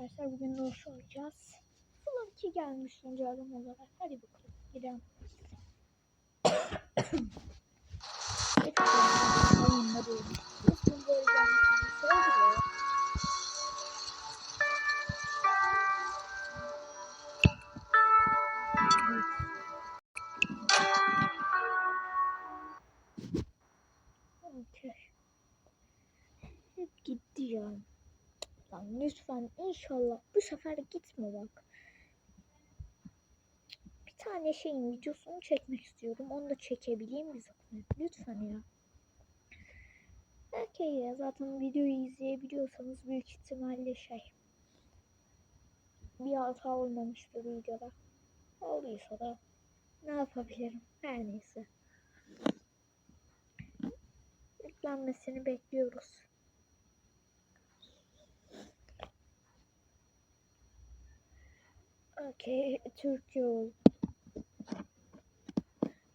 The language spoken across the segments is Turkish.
arkadaşlar bugün Roş oynayacağız. Full 2 gelmiş güncelleme olarak. Hadi bakalım gidelim. Kesin böyle. Okey. Hep gitti ya. Lan lütfen inşallah bu sefer gitme bak. Bir tane şeyin videosunu çekmek istiyorum. Onu da çekebileyim bir zahmet. Lütfen ya. Okey ya zaten videoyu izleyebiliyorsanız büyük ihtimalle şey. Bir hata olmamıştır videoda. Olduysa da ne yapabilirim? Her neyse. Yüklenmesini bekliyoruz. Okey, Türkçe oldu.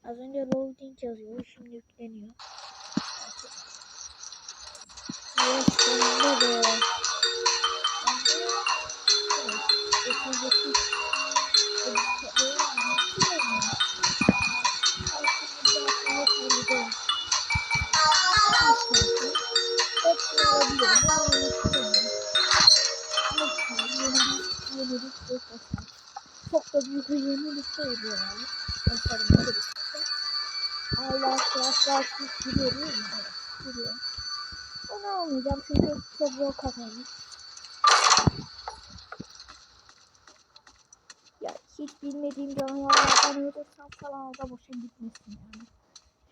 Az önce loading yazıyor, şimdi yükleniyor. Yes, sonunda be. Hepsini alabilirim. Çok da büyük bir yenilik değil yani. Efendim birlikte. Hala arkadaşlar siz biliyor mi? Evet, biliyor. Onu almayacağım çünkü çok zor kazanmış. Ya hiç bilmediğim canavarlardan ölürsem falan da boşa gitmesin yani.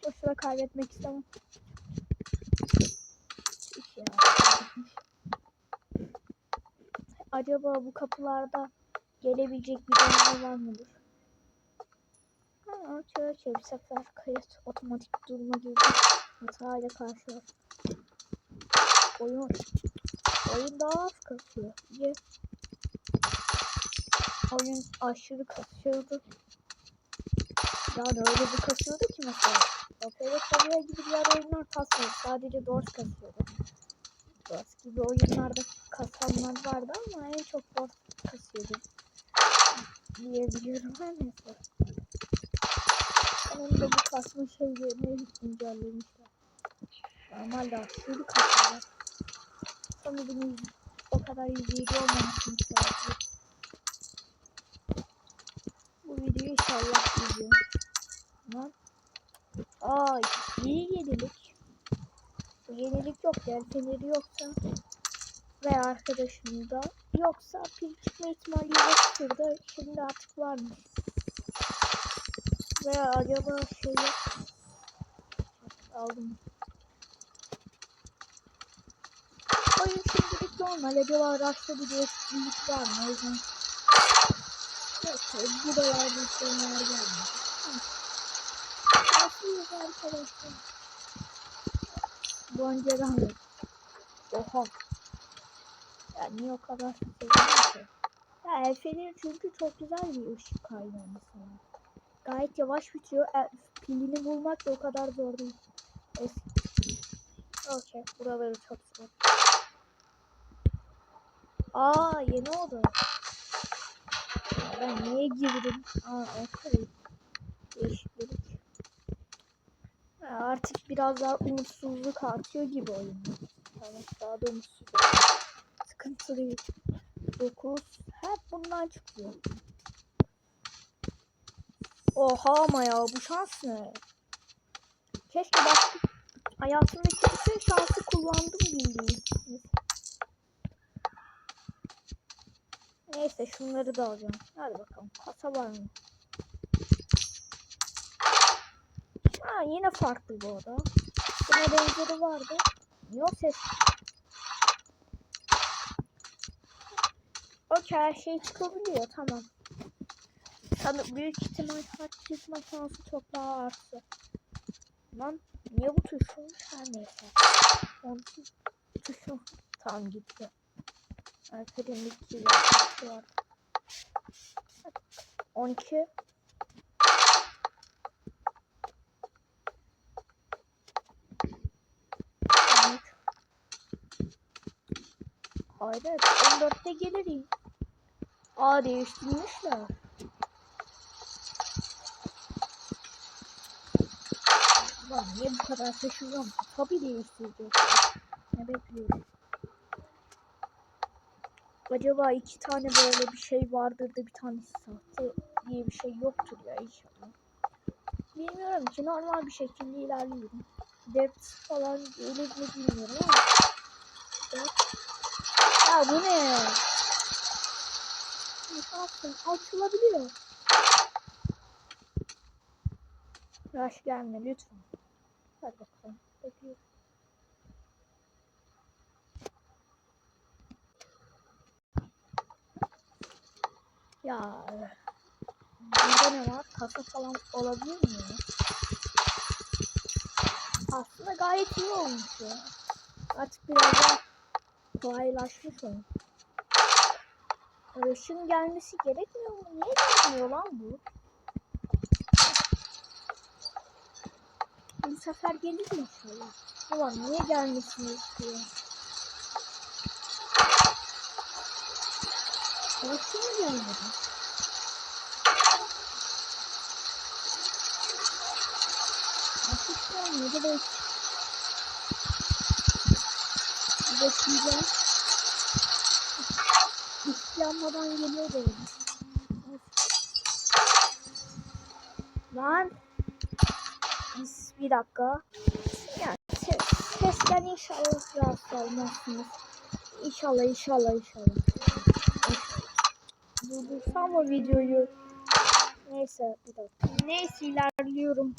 Boşuna kaybetmek istemem. Acaba bu kapılarda gelebilecek bir canavar var mıdır? Şöyle şey, bir sefer kayıt otomatik durma gibi bir hatayla karşılar. Oyun oyun daha az kasıyor. İyi. Oyun aşırı kasıyordu. Yani öyle bir kasıyordu ki mesela. Opera Korea gibi diğer oyunlar kasmıyor. Sadece Doors kasıyordu. Doors gibi oyunlarda kasanlar vardı ama en çok Doors kasıyordu. Diyebiliyorum her neyse. Onun da bir kasma şeylerini güncellemişler. Normalde aşırı kasıyorlar. Sanırım o kadar izleyici olmamasını isterdim. Bu videoyu inşallah izliyor. Lan. Aa iyi yenilik. Bu yenilik yok yani feneri yoksa ve arkadaşımda yoksa pil çıkma ihtimali yoktur şimdi artık varmış. Veya acaba şey. Aldım. Oyun şimdilik normal. Acaba araçta bir değişiklik var mı? O yüzden Yok, bu da var bir şeyler gelmedi. Hı. Nasıl arkadaşlar? Bu önceden yok. Oha. Ya niye o kadar seviyorum ki? Ya Elfe'nin çünkü çok güzel bir ışık kaynağı mesela. Gayet yavaş bitiyor. E, pilini bulmak da o kadar zor değil. Eski. Okey. Buraları çok zor. Aa yeni oldu. Ben niye girdim? Aa okey. Değişiklik. Artık biraz daha umutsuzluk artıyor gibi oyunda. Tamam daha da umutsuz. Değil. 9. Hep bundan çıkıyor. Oha ama ya bu şans ne? Keşke başka hayatımdaki bütün şansı kullandım bildiğin. Neyse şunları da alacağım. Hadi bakalım. Kasa var mı? Ha yine farklı bu oda. Buna benzeri vardı. O ses? Şey çıkabiliyor tamam. Tabii büyük ihtimal harç çıkma şansı çok daha arttı. Lan niye bu tuş olmuş her neyse. On tuşu tam gitti. Gibi bir şey var. 12 13 Hayır Hayret 14'te gelirim. Aa değiştirmişler. Lan niye bu kadar şaşırıyorum? Tabii değiştireceğiz. Ne bekliyorum? Acaba iki tane böyle bir şey vardır da bir tanesi sahte diye bir şey yoktur ya inşallah. Bilmiyorum ki normal bir şekilde ilerliyorum. Depth falan gelir mi bilmiyorum ama. Ya bu ne? Şansın açılabiliyor. Rush gelme lütfen. Hadi bakalım. Bekliyorum. Ya burada ne var? Kasa falan olabilir mi? Aslında gayet iyi olmuş ya. Artık biraz daha kolaylaşmış oyun. Rush'ın gelmesi gerekmiyor mu? Niye gelmiyor lan bu? Bu sefer gelir mi inşallah? Ulan niye gelmesini istiyor? Mı gelmedi? Nasıl gelmedi? Bek Bekleyeceğim. İsyanmadan geliyor dedim. Lan. Biz bir dakika. Ya ses, inşallah rahatsız olmazsınız. İnşallah inşallah inşallah. Durdursam mı videoyu? Neyse bir dakika. Neyse ilerliyorum.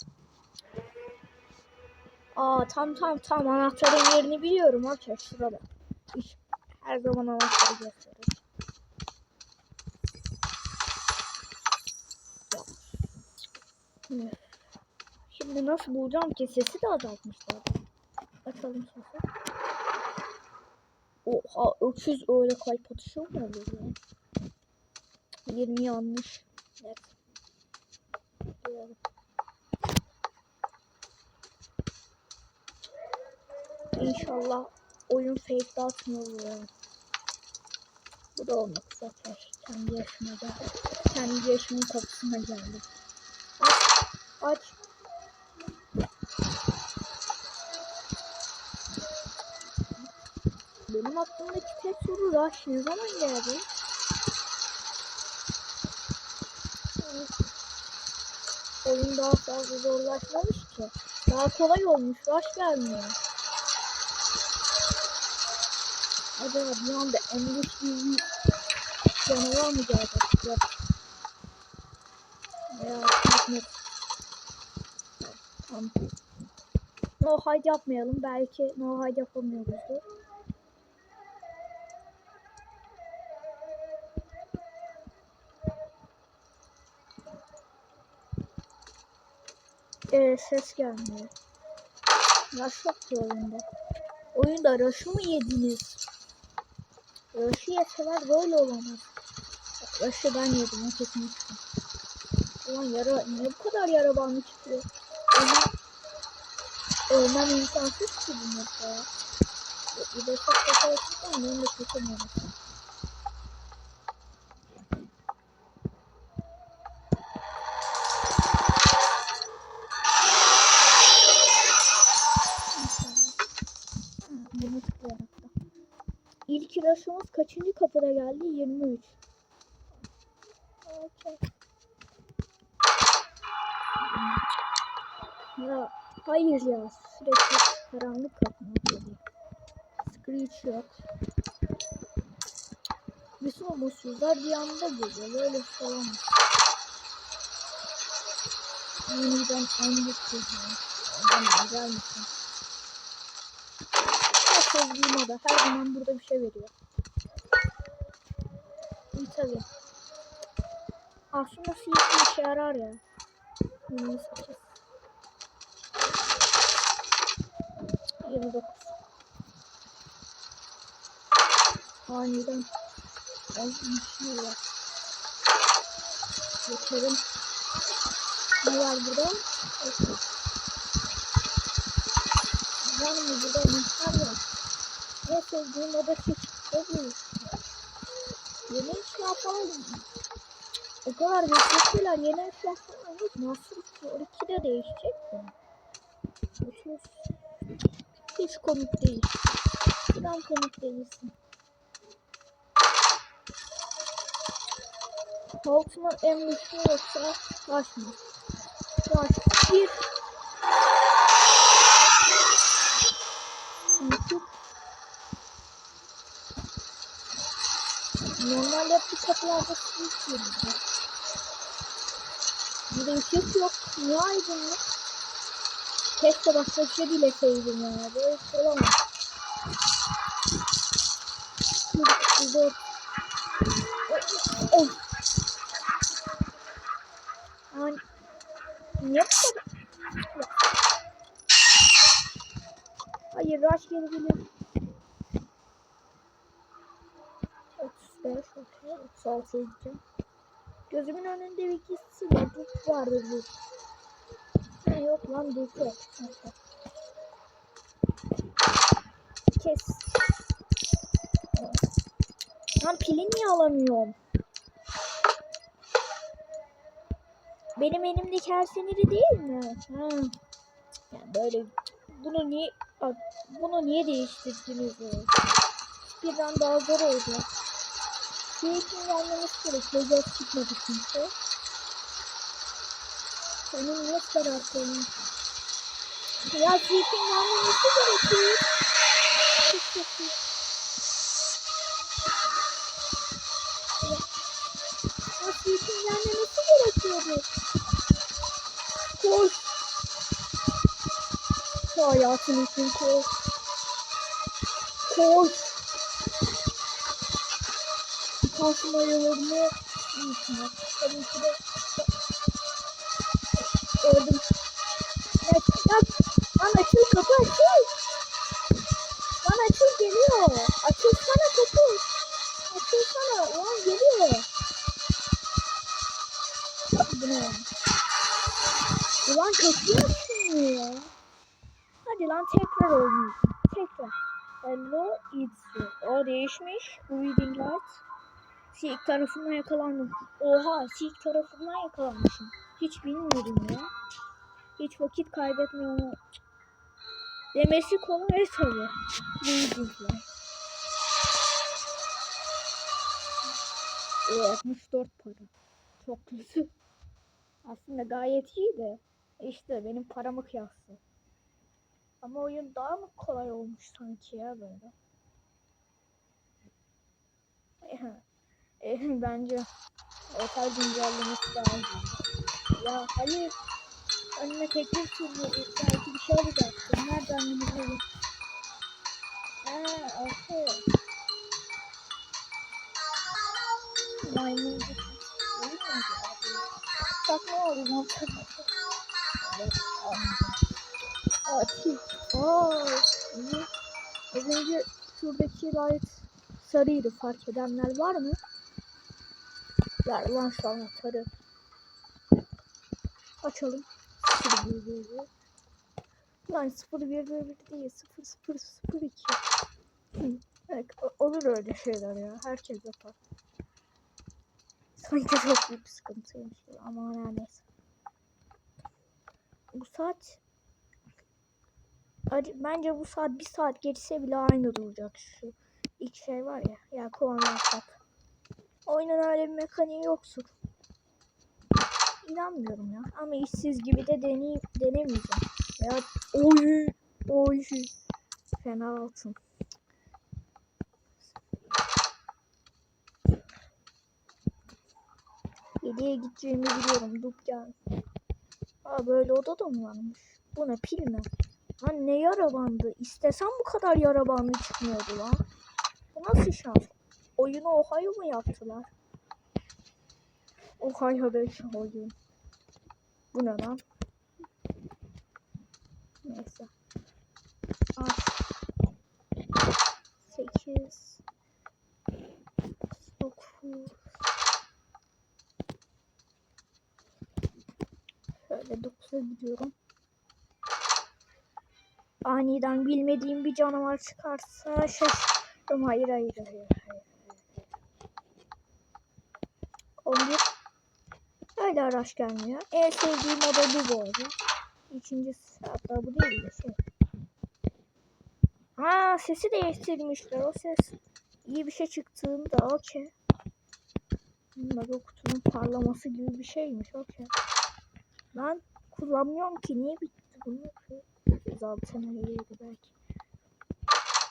Aa tam tam tam anahtarın yerini biliyorum arkadaşlar şurada. Her zaman anahtarı gösterir. Şimdi- nasıl bulacağım ki sesi de azaltmışlar. Açalım sesi. Oha öküz öyle kalp atışı mı oluyor ya? 20 yanlış. Evet. İnşallah oyun fake atmıyor. Bu da olmak zaten. Kendi yaşıma da. Kendi yaşımın kapısına geldi. Aç. Benim aklımdaki tek soru Rush ne zaman geldi? Oyun daha fazla zorlaşmamış ki. Daha kolay olmuş. Rush gelmiyor. Acaba bir anda endüstri bir canavar mı gelecek? Yok. Veya Tamam. No hide yapmayalım. Belki no hide yapamıyoruzdur. Ee, ses gelmiyor. Rush ki oyunda. Oyunda Rush'ı mı yediniz? Rush'ı yeseler böyle olamaz. Rush'ı ben yedim. O kesinlikle. Ulan yara, niye bu kadar yara bandı çıkıyor? Ölmem, ölmem imkansız ki bu ya. Bir de çok kafa yapırsam benim de da. İlk rush'ımız kaçıncı kapıda geldi? 23. Okey. Ya hayır ya sürekli karanlık kapına geliyor. Screech yok. Bütün umutsuzlar bir anda geliyor. Böyle şey olamaz. Yeniden en geliyor. Adamlar gelmesin. Sevdiğim da her zaman burada bir şey veriyor. İyi tabi. Aslında sihir işe yarar ya. 28. 29. Aniden Ay bir şey var. Geçelim. Ne var burada? Okey. Var mı burada anahtar var? Ne sevdiğim oda seçip Yeni eşya falan. O kadar beklettiler. Yeni eşya falan yok. Nasıl ki? 12'de değişecek mi? 30. Hiç komik değil. Neden komik değilsin? Koltuğun en güçlü yoksa taş mı? Taş. Bir. İki. Normalde kapılarda su içiyoruz. Bir de ışık yok. Niye aydınlık? Keşke başka bir şey dileseydim ya. Böyle bir şey olamaz. Bir, dört. Oh. Ay. Niye bu kadar? Hayır, rush gelebilir. 35, okey. 36 gideceğim. Gözümün önünde bir ikisi var. Duk vardı bu. Ha, yok lan yok. Neyse. Kes. Lan pili niye alamıyorum? Benim elimdeki her değil mi? Ha. Yani böyle bunu niye bunu niye değiştirdiniz? Birden daha zor oldu. Keyfin gelmemesi gerekiyor. Göz çıkmadı çünkü. Senin niye sarartıyorsun? Ya keyfin gelmemesi gerekiyor. Çok kötü. Ya keyfin gelmemesi gerekiyordu. Koş. Hayatın için koş. Koş. Kalsın ayılarını unutma. Tabii ki de öldüm. Ya, ya, lan açıl kapı açıl. Lan açıl geliyor. Açılsana kapı. Açılsana. Ulan geliyor. Ne? Ulan kapıyı açmıyor. Hadi lan tekrar oynayalım. Tekrar. Hello it's. O değişmiş. Reading light. Silk tarafından yakalandım. Oha Silk tarafından yakalanmışım. Hiç bilmiyordum ya. Hiç vakit kaybetmiyorum. Demesi kolay tabi. O 64 para. Çok kötü. Aslında gayet iyi de. İşte benim paramı kıyaslı. Ama oyun daha mı kolay olmuş sanki ya böyle. Eh, Bence otel güncellemesi daha iyi. Ya hayır. Önüme teklif sunuyordu. Belki bir şey olacaktı. Nereden bileyim? Eee okey. Maymun? Bak ne oldu? Ne oldu? Aa, iyi. Az önce şuradaki light sarıydı. Fark edenler var mı? Ver lan şu anahtarı. Açalım. 0111. Lan 0111 değil. 0002. Hı, Evet, olur öyle şeyler ya. Herkes yapar. Sanki çok büyük bir sıkıntıymış. Ama her neyse. Bu saat bence bu saat bir saat geçse bile aynı duracak şu ilk şey var ya ya kullanmak. Oyunun öyle bir mekaniği yoktur. İnanmıyorum ya ama işsiz gibi de deney denemeyeceğim. Ya oy oy fena altın. Hediye gideceğimi biliyorum dükkan. Aa böyle oda da mı varmış? Bu ne pil mi? Lan ne yara bandı? İstesem bu kadar yara bandı çıkmıyordu lan. Bu nasıl şans? Oyunu Ohio mu yaptılar? Ohio'da şu oyun. Bu ne lan? Neyse. Aç. 8 9 Şöyle 9'a gidiyorum. Aniden bilmediğim bir canavar çıkarsa şaşırırım. Hayır hayır hayır. hayır. 11. Öyle araç gelmiyor. En sevdiğim oda bu bu arada. İkincisi hatta bu değil de şey. Ha sesi değiştirmişler. O ses iyi bir şey çıktığında okey. Mega kutunun parlaması gibi bir şeymiş okey. Ben kullanmıyorum ki niye bitti bunu? Zaten öyleydi belki.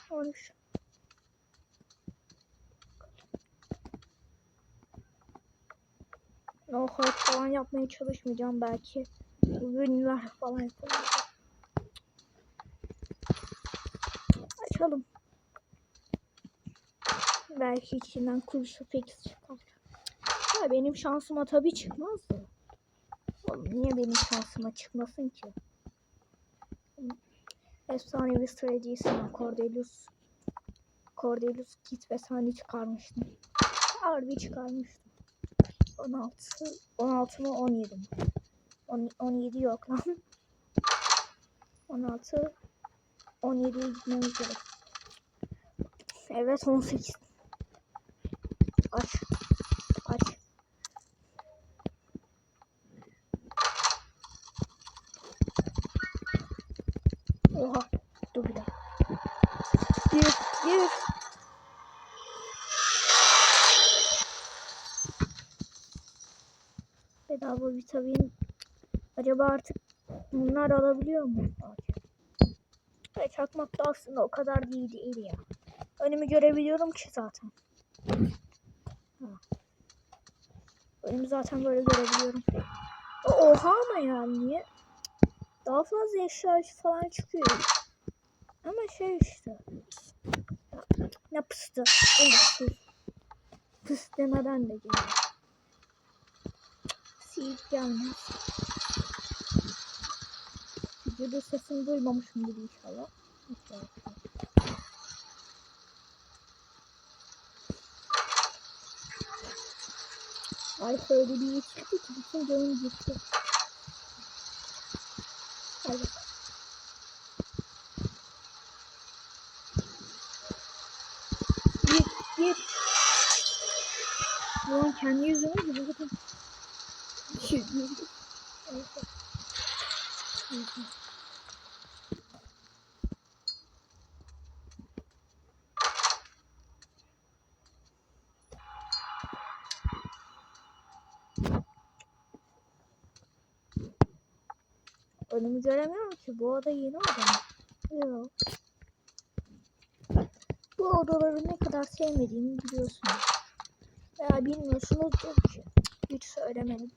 13. No hard falan yapmaya çalışmayacağım belki. Ürünler falan yapacağım. Açalım. Belki içinden kurşu fix çıkar. Ya benim şansıma tabii çıkmaz da. Oğlum niye benim şansıma çıkmasın ki? Efsanevi stratejisinden Cordelius Cordelius kit ve sahne çıkarmıştım. Harbi çıkarmıştım. 16 16 mı 17 mi? 10 17 yok lan. 16 17'ye gitmemiz gerek. Evet 18. Aç. Aç. Oha. Vitamin. Acaba artık bunlar alabiliyor mu? Ve çakmak da aslında o kadar değil değil ya. Önümü görebiliyorum ki zaten. Ha. Önümü zaten böyle görebiliyorum. Oha ama yani niye? Daha fazla eşya falan çıkıyor. Ama şey işte. Ne pıstı. Evet pıs. Pıs demeden de geliyor. Seed gelmez. Videoda sesini duymamışımdır inşallah. İnşallah. Ay öyle bir iyi çıktı ki bütün canım gitti. Hadi. Gir, gir. Ulan kendi yüzüme gibi bakın. Gir, gir. Evet. Evet. Önümü göremiyorum ki. Bu oda yeni oda mı? Yok. Bu odaları ne kadar sevmediğimi biliyorsunuz. Veya bilmiyorsunuzdur ki. Hiç söylemedim.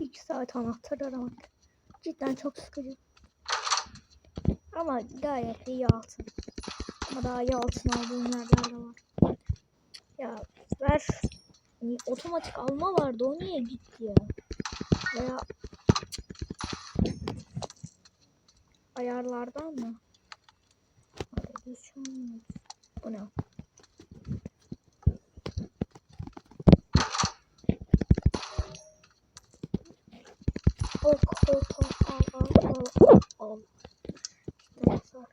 İki saat anahtar aramak. Cidden çok sıkıcı. Ama gayet iyi altın. Ama daha iyi altın aldığım yerler de var. Ya ver. Otomatik alma vardı o niye gitti ya? Veya ayarlardan mı? Biz şu an- Bu ne? Ok, ok, al, al, al, al, al. İşte var.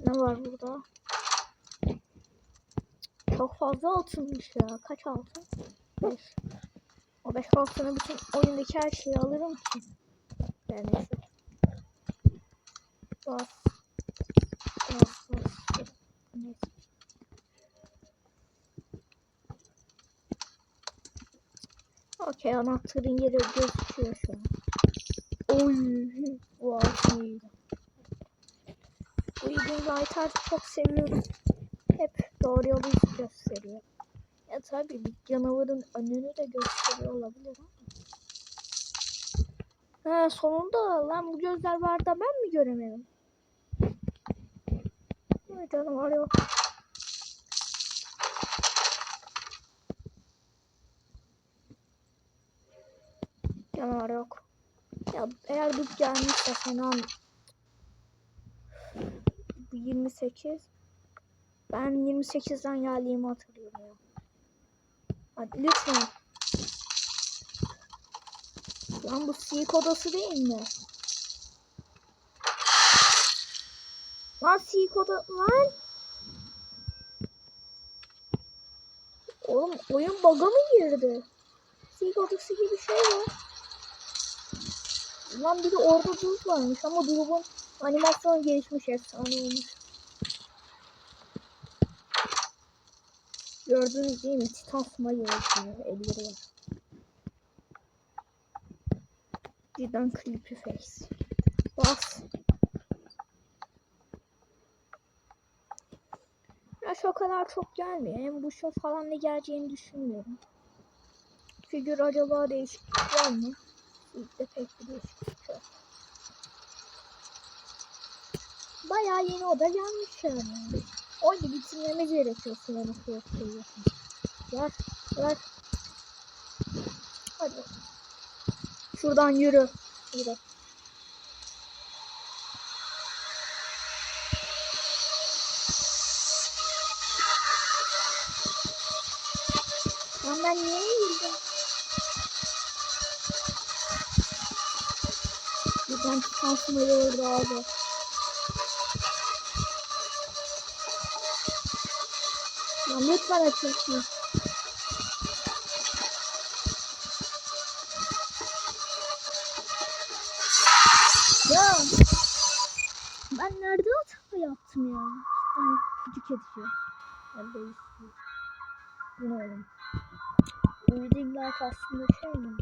Ne var burada? Çok fazla altınmış ya. Kaç altın? 5. O 5 altına bütün oyundaki her şeyi alırım ki. Yani neyse. Bas. Bas bas. Neyse. Okey anahtarın yeri gözüküyor şu an. Oy. İyiydi. Bu Eagle Lighter çok seviyorum. Doğru yolu gösteriyor. Ya tabii bir canavarın önünü de gösteriyor olabilir ama. Ha sonunda lan bu gözler var da ben mi göremedim? Ay canavar yok. Canavar yok. Ya eğer bu gelmişse fena Bu 28 ben 28'den geldiğimi hatırlıyorum ya. Hadi lütfen. Lan bu siyik odası değil mi? Lan siyik oda... Lan! Oğlum oyun bug'a mı girdi? Siyik odası gibi şey var. Lan bir de orada durup varmış ama durumun animasyonu gelişmiş efsane olmuş. Gördünüz değil mi? Smile yazıyor. Elleri. Cidden creepy face. Bas. Yaş o kadar çok gelmiyor. Hem bu show falan ne geleceğini düşünmüyorum. Figür acaba değişiklik var mı? İlk de pek bir değişiklik yok. Bayağı yeni oda gelmiş yani. Oyunu bitirmemiz gerekiyor sonra korkuyu. Ver, ver. Hadi. Şuradan yürü. Yürü. Lan ben niye yürüdüm? Buradan şansımı yordu abi. Lan lütfen açılsın. Ya. Ben nerede hata yaptım ya? Ben küçük edici. Ben oğlum? Reading light aslında şey mi?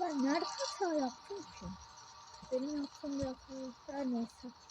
Ben nerede hata yaptım ki? Benim yaptığım bir hata. Her neyse.